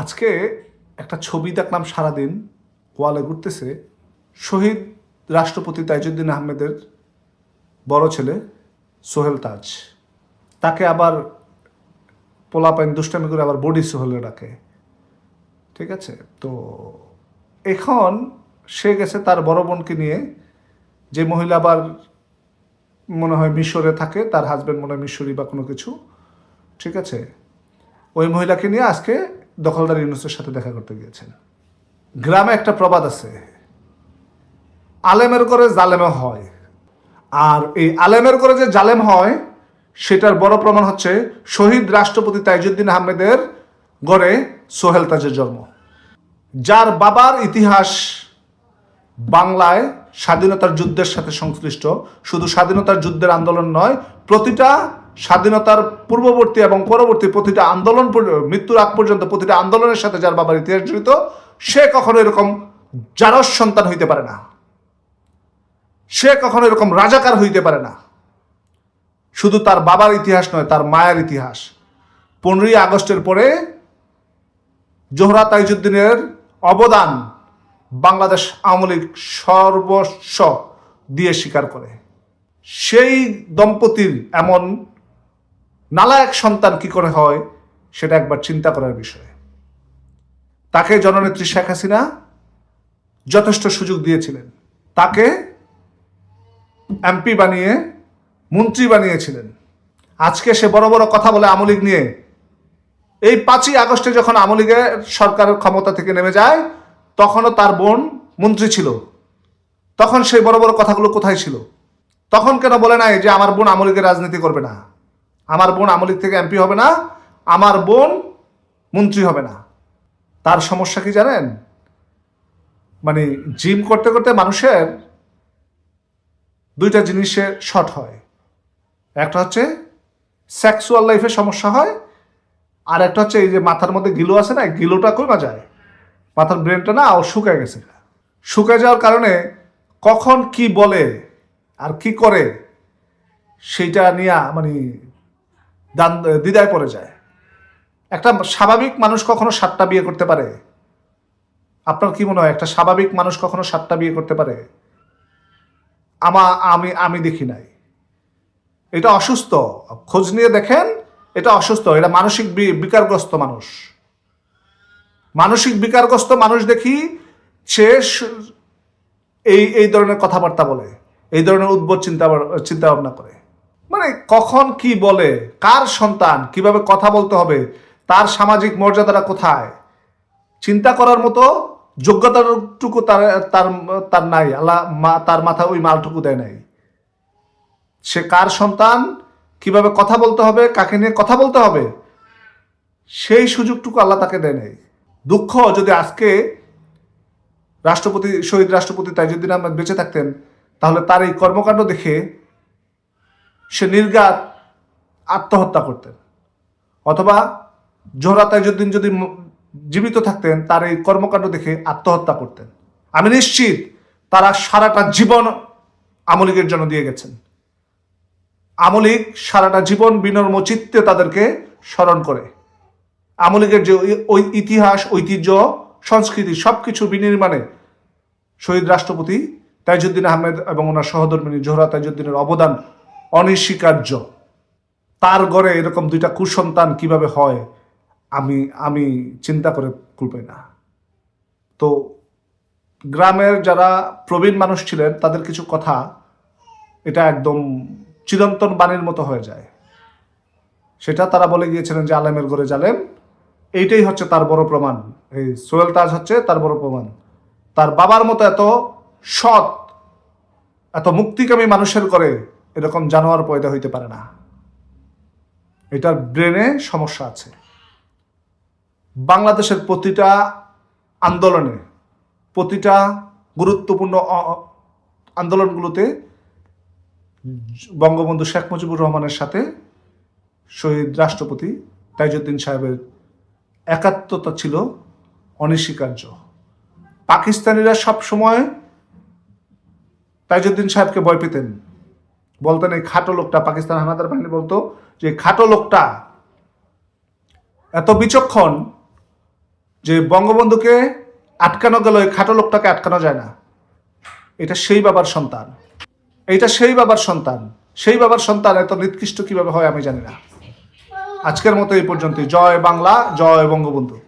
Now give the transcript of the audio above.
আজকে একটা ছবি দেখলাম সারাদিন, ওয়ালে ঘুরতেছে। শহীদ রাষ্ট্রপতি তাইজুদ্দিন আহমেদের বড় ছেলে সোহেল তাজ। তাকে আবার পোলাপাইন দুষ্টামি করে আবার বডি সোহেলে ডাকে। ঠিক আছে? তো এখন সে গেছে তার বড় বোনকে নিয়ে। যে মহিলা আবার মনে হয় মিশরে থাকে, তার হাজব্যান্ড মনে হয় মিশরি বা কোনো কিছু। ঠিক আছে? ওই মহিলাকে নিয়ে আজকে দখলদার ইউনুসের সাথে দেখা করতে গিয়েছেন। গ্রামে একটা প্রবাদ আছে, আলেমের করে জালেমে হয়। আর এই আলেমের করে যে জালেম হয়, সেটার বড় প্রমাণ হচ্ছে শহীদ রাষ্ট্রপতি তাইজুদ্দিন আহমেদের গড়ে সোহেল তাজের জন্ম। যার বাবার ইতিহাস বাংলায় স্বাধীনতার যুদ্ধের সাথে সংশ্লিষ্ট। শুধু স্বাধীনতার যুদ্ধের আন্দোলন নয়, প্রতিটা স্বাধীনতার পূর্ববর্তী এবং পরবর্তী প্রতিটা আন্দোলন মৃত্যুর আগ পর্যন্ত প্রতিটা আন্দোলনের সাথে যার বাবার ইতিহাস জড়িত, সে কখনো এরকম জারস সন্তান হইতে পারে না। সে কখনো এরকম রাজাকার হইতে পারে না। শুধু তার বাবার ইতিহাস নয়, তার মায়ের ইতিহাস। পনেরোই আগস্টের পরে জোহরা তাইজুদ্দিনের অবদান বাংলাদেশ আওয়ামী সর্বস্ব দিয়ে স্বীকার করে। সেই দম্পতির এমন নালায়ক সন্তান কি করে হয় সেটা একবার চিন্তা করার বিষয়। তাকে জননেত্রী শেখ হাসিনা যথেষ্ট সুযোগ দিয়েছিলেন। তাকে এমপি বানিয়ে, মন্ত্রী বানিয়েছিলেন। আজকে সে বড় বড় কথা বলে আমলিগ নিয়ে। এই পাঁচই আগস্টে যখন আমলিগের সরকারের ক্ষমতা থেকে নেমে যায়, তখনও তার বোন মন্ত্রী ছিল। তখন সেই বড় বড় কথাগুলো কোথায় ছিল? তখন কেন বলে নাই যে আমার বোন আমলিগের রাজনীতি করবে না? আমার বোন আমলিগ থেকে এমপি হবে না, আমার বোন মন্ত্রী হবে না। তার সমস্যা কি জানেন? মানে জিম করতে করতে মানুষের দুইটা জিনিসে শর্ট হয়। একটা হচ্ছে সেক্সুয়াল লাইফে সমস্যা হয়, আর একটা হচ্ছে এই যে মাথার মধ্যে গিলো আছে না গিলোটা কমা যায়। মাথার ব্রেনটা না ও শুকায় গেছে। শুকায় যাওয়ার কারণে কখন কি বলে আর কি করে, সেইটা নিয়ে মানে দান, দ্বিধায় পড়ে যায়। একটা স্বাভাবিক মানুষ কখনো সাতটা বিয়ে করতে পারে? আপনার কি মনে হয়, একটা স্বাভাবিক মানুষ কখনো সাতটা বিয়ে করতে পারে? আমা, আমি আমি দেখি নাই। এটা অসুস্থ। খোঁজ নিয়ে দেখেন, এটা অসুস্থ। এটা মানসিক বিকারগ্রস্ত মানুষ। মানসিক বিকারগ্রস্ত মানুষ দেখি, সে এই এই ধরনের কথাবার্তা বলে, এই ধরনের উদ্ভট চিন্তা চিন্তা ভাবনা করে। মানে কখন কি বলে, কার সন্তান, কীভাবে কথা বলতে হবে, তার সামাজিক মর্যাদাটা কোথায়? চিন্তা করার মতো যোগ্যতাটুকু তার তার তার নাই। আল্লাহ মা- তার মাথা ওই মালটুকু দেয় নাই। সে কার সন্তান, কীভাবে কথা বলতে হবে, কাকে নিয়ে কথা বলতে হবে, সেই সুযোগটুকু আল্লাহ তাকে দেয় নাই। দুঃখ যদি আজকে রাষ্ট্রপতি, শহীদ রাষ্ট্রপতি তাইজুদ্দিন আহমেদ বেঁচে থাকতেন, তাহলে তার এই কর্মকাণ্ড দেখে সে নির্গাত আত্মহত্যা করতেন। অথবা জোহরা তাইজুদ্দিন যদি জীবিত থাকতেন, তার এই কর্মকাণ্ড দেখে আত্মহত্যা করতেন। আমি নিশ্চিত তারা সারাটা জীবন আমলিগের জন্য দিয়ে গেছেন। আমলিগ সারাটা জীবন বিনর্ম চিত্তে তাদেরকে স্মরণ করে। আমলিগের যে ওই ইতিহাস, ঐতিহ্য, সংস্কৃতি সব কিছু বিনির্মাণে শহীদ রাষ্ট্রপতি তাইজুদ্দিন আহমেদ এবং ওনার সহধর্মিনী জোহরা তাইজুদ্দিনের অবদান অনস্বীকার্য। তার গড়ে এরকম দুইটা কুসন্তান কীভাবে হয়, আমি আমি চিন্তা করে কুলপাই না। তো গ্রামের যারা প্রবীণ মানুষ ছিলেন, তাদের কিছু কথা এটা একদম চিরন্তন বাণীর মতো হয়ে যায়। সেটা তারা বলে গিয়েছিলেন যে, আলেমের ঘরে জালেম, এইটাই হচ্ছে তার বড় প্রমাণ। এই সোহেল তাজ হচ্ছে তার বড় প্রমাণ। তার বাবার মতো এত সৎ, এত মুক্তিকামী মানুষের করে এরকম জানোয়ার পয়দা হইতে পারে না। এটার ব্রেনে সমস্যা আছে। বাংলাদেশের প্রতিটা আন্দোলনে, প্রতিটা গুরুত্বপূর্ণ আন্দোলনগুলোতে বঙ্গবন্ধু শেখ মুজিবুর রহমানের সাথে শহীদ রাষ্ট্রপতি তাইজুদ্দিন সাহেবের একাত্মতা ছিল অনস্বীকার্য। পাকিস্তানিরা সবসময় তাইজুদ্দিন সাহেবকে ভয় পেতেন। বলতেন এই খাটো লোকটা, পাকিস্তান হানাদার বাহিনী বলতো যে, খাটো লোকটা এত বিচক্ষণ যে, বঙ্গবন্ধুকে আটকানো গেল ওই খাটো লোকটাকে আটকানো যায় না। এটা সেই বাবার সন্তান। এইটা সেই বাবার সন্তান। সেই বাবার সন্তান এত নিকৃষ্ট কীভাবে হয় আমি জানি না। আজকের মতো এই পর্যন্ত জয় বাংলা, জয় বঙ্গবন্ধু।